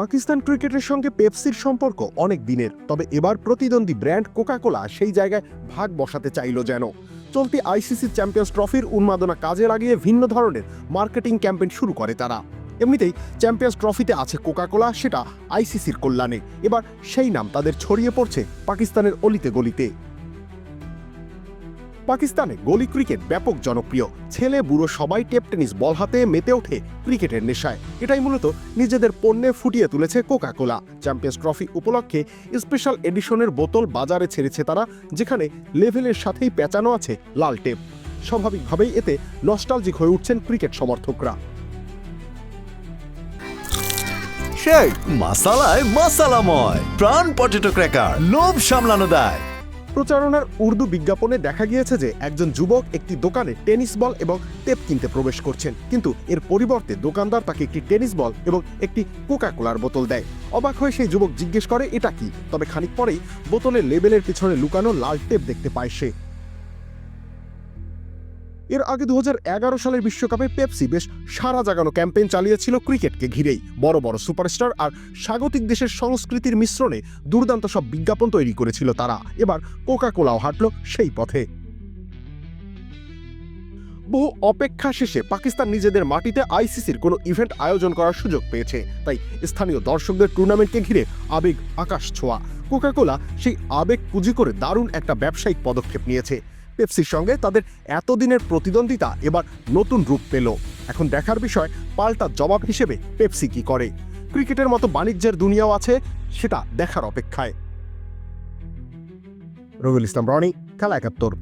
পাকিস্তান ক্রিকেটের সঙ্গে পেপসির সম্পর্ক অনেক দিনের, তবে এবার প্রতিদ্বন্দ্বী ব্র্যান্ড কোকাকোলা সেই জায়গায় ভাগ বসাতে চাইল যেন। চলতি আইসিসি চ্যাম্পিয়ন্স ট্রফির উন্মাদনা কাজে লাগিয়ে ভিন্ন ধরনের মার্কেটিং ক্যাম্পেইন শুরু করে তারা। এমনিতেই চ্যাম্পিয়ন্স ট্রফিতে আছে কোকাকোলা, সেটা আইসিসির কল্যাণে। এবার সেই নাম তাদের ছড়িয়ে পড়ছে পাকিস্তানের অলিতে গলিতে। পাকিস্তানে গলি ক্রিকেট ব্যাপক জনপ্রিয়। ছেলে, বুড়ো সবাই টেপ টেনিস বল হাতে মেতে ওঠে ক্রিকেটের নেশায়। এটাই মূলত নিজেদের পণ্যে ফুটিয়ে তুলেছে কোকাকোলা চ্যাম্পিয়ন্স ট্রফি উপলক্ষে স্পেশাল এডিশনের বোতল বাজারে ছেড়েছে তারা, যেখানে লেভেলের সাথেই পেঁচানো আছে লাল টেপ। স্বাভাবিকভাবেই এতে নস্টালজিক হয়ে উঠছেন ক্রিকেট সমর্থকরা। মাসালায় মাসালাময়। প্রাণ পটেটো ক্র্যাকার লোভ সামলানো দেয়। প্রচারণার উর্দু বিজ্ঞাপনে দেখা গিয়েছে যে একজন যুবক একটি দোকানে টেনিস বল এবং টেপ কিনতে প্রবেশ করছেন। কিন্তু এর পরিবর্তে দোকানদার তাকে একটি টেনিস বল এবং একটি কোকা কোলার বোতল দেয়। অবাক হয়ে সেই যুবক জিজ্ঞেস করে, এটা কি? তবে খানিক পরেই বোতলের লেবেলের পিছনে লুকানো লাল টেপ দেখতে পায় সে। এর আগে দু হাজার এগারো সালের বিশ্বকাপে পেপসি বেশ সারা জাগানো ক্যাম্পেইন চালিয়েছিল ক্রিকেটকে ঘিরেই। বড় বড় সুপারস্টার আর স্বাগতিক দেশের সংস্কৃতির মিশ্রণে দুর্দান্ত সব বিজ্ঞাপন তৈরি করেছিল তারা। এবার কোকা কোলাও হাঁটল সেই পথে। বহু অপেক্ষা শেষে পাকিস্তান নিজেদের মাটিতে আইসিসির কোনো ইভেন্ট আয়োজন করার সুযোগ পেয়েছে। তাই স্থানীয় দর্শকদের টুর্নামেন্টকে ঘিরে আবেগ আকাশ ছোঁয়া। কোকাকোলা সেই আবেগ পুঁজি করে দারুণ একটা ব্যবসায়িক পদক্ষেপ নিয়েছে। পেপসির সঙ্গে তাদের এতদিনের প্রতিদ্বন্দ্বিতা এবার নতুন রূপ পেল। এখন দেখার বিষয়, পাল্টা জবাব হিসেবে পেপসি কি করে? ক্রিকেটের মতো বাণিজ্যের দুনিয়াও আছে, সেটা দেখার অপেক্ষায়। রবিউল ইসলাম, রনি, খেলা একাত্তর।